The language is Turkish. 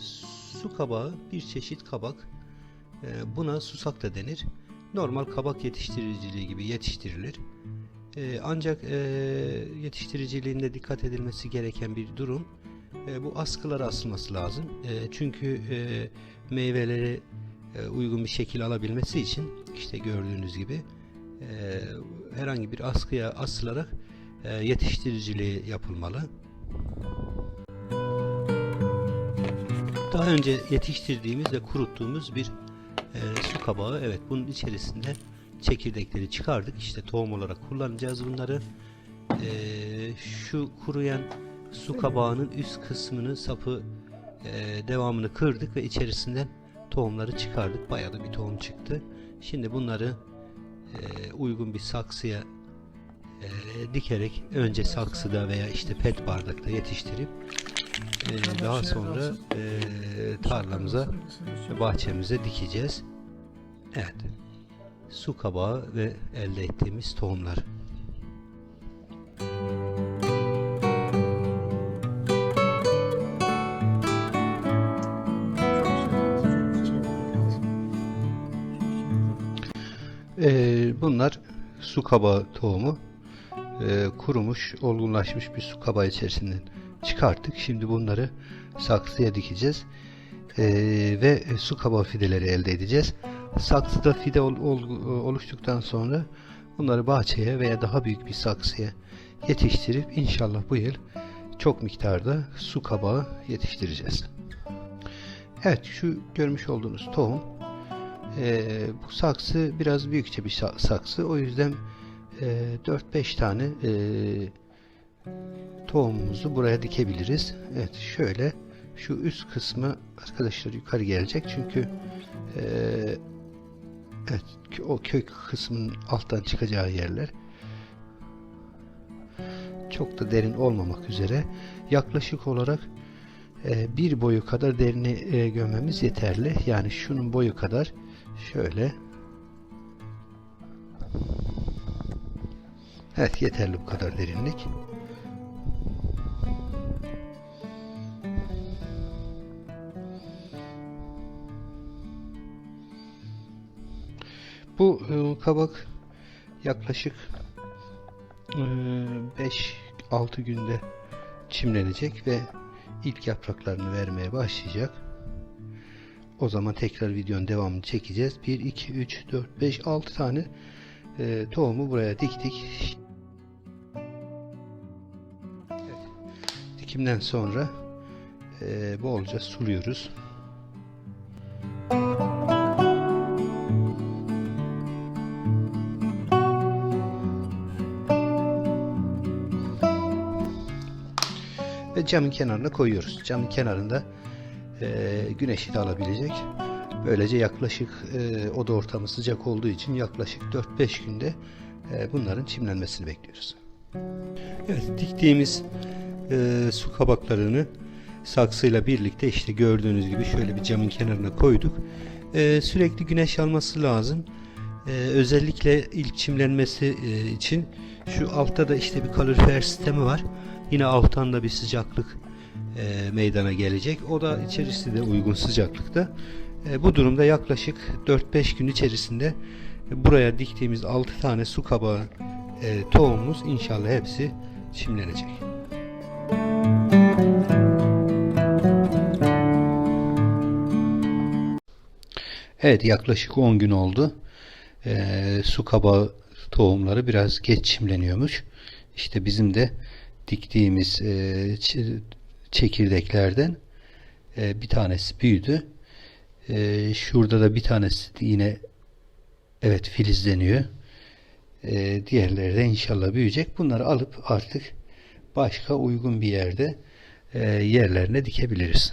su kabağı bir çeşit kabak. E, buna susak da denir. Normal kabak yetiştiriciliği gibi yetiştirilir. E, ancak e, yetiştiriciliğinde dikkat edilmesi gereken bir durum e, bu askılara asılması lazım. E, çünkü e, meyveleri e, uygun bir şekil alabilmesi için işte gördüğünüz gibi e, herhangi bir askıya asılarak e, yetiştiriciliği yapılmalı. Daha önce yetiştirdiğimiz ve kuruttuğumuz bir e, su kabağı. Evet bunun içerisinde çekirdekleri çıkardık. İşte tohum olarak kullanacağız bunları. E, şu kuruyan su kabağının üst kısmını sapı e, devamını kırdık ve içerisinden tohumları çıkardık. Bayağı da bir tohum çıktı. Şimdi bunları e, uygun bir saksıya e, dikerek önce saksıda veya işte pet bardakta yetiştirip e, daha sonra e, tarlamıza bahçemize dikeceğiz. Evet. Su kabağı ve elde ettiğimiz tohumlar. Ee, bunlar su kabağı tohumu. Ee, kurumuş, olgunlaşmış bir su kabağı içerisinden çıkarttık. Şimdi bunları saksıya dikeceğiz. Ee, ve su kabağı fideleri elde edeceğiz. Saksıda fide ol- ol- oluştuktan sonra bunları bahçeye veya daha büyük bir saksıya yetiştirip inşallah bu yıl çok miktarda su kabağı yetiştireceğiz. Evet şu görmüş olduğunuz tohum ee, bu saksı biraz büyükçe bir sa- saksı. O yüzden e, 4-5 tane e, tohumumuzu buraya dikebiliriz. Evet şöyle şu üst kısmı arkadaşlar yukarı gelecek çünkü e, evet o kök kısmının alttan çıkacağı yerler çok da derin olmamak üzere yaklaşık olarak e, bir boyu kadar derini e, gömmemiz yeterli. Yani şunun boyu kadar şöyle Evet yeterli bu kadar derinlik. Bu e, kabak yaklaşık 5-6 günde çimlenecek ve ilk yapraklarını vermeye başlayacak. O zaman tekrar videonun devamını çekeceğiz. 1, 2, 3, 4, 5, 6 tane e, tohumu buraya diktik. Evet. Dikimden sonra e, bolca suluyoruz. Ve camın kenarına koyuyoruz. Camın kenarında e, güneşi de alabilecek. Böylece yaklaşık e, oda ortamı sıcak olduğu için yaklaşık 4-5 günde e, bunların çimlenmesini bekliyoruz. Evet diktiğimiz e, su kabaklarını saksıyla birlikte işte gördüğünüz gibi şöyle bir camın kenarına koyduk. E, sürekli güneş alması lazım. E, özellikle ilk çimlenmesi e, için şu altta da işte bir kalorifer sistemi var. Yine alttan da bir sıcaklık e, meydana gelecek. O da içerisi de uygun sıcaklıkta. E, bu durumda yaklaşık 4-5 gün içerisinde buraya diktiğimiz 6 tane su kabağı e, tohumumuz inşallah hepsi çimlenecek. Evet yaklaşık 10 gün oldu. E, su kabağı tohumları biraz geç çimleniyormuş. İşte bizim de diktiğimiz e, çekirdeklerden e, bir tanesi büyüdü. E, şurada da bir tanesi yine evet filizleniyor. E, diğerleri de inşallah büyüyecek. Bunları alıp artık başka uygun bir yerde e, yerlerine dikebiliriz.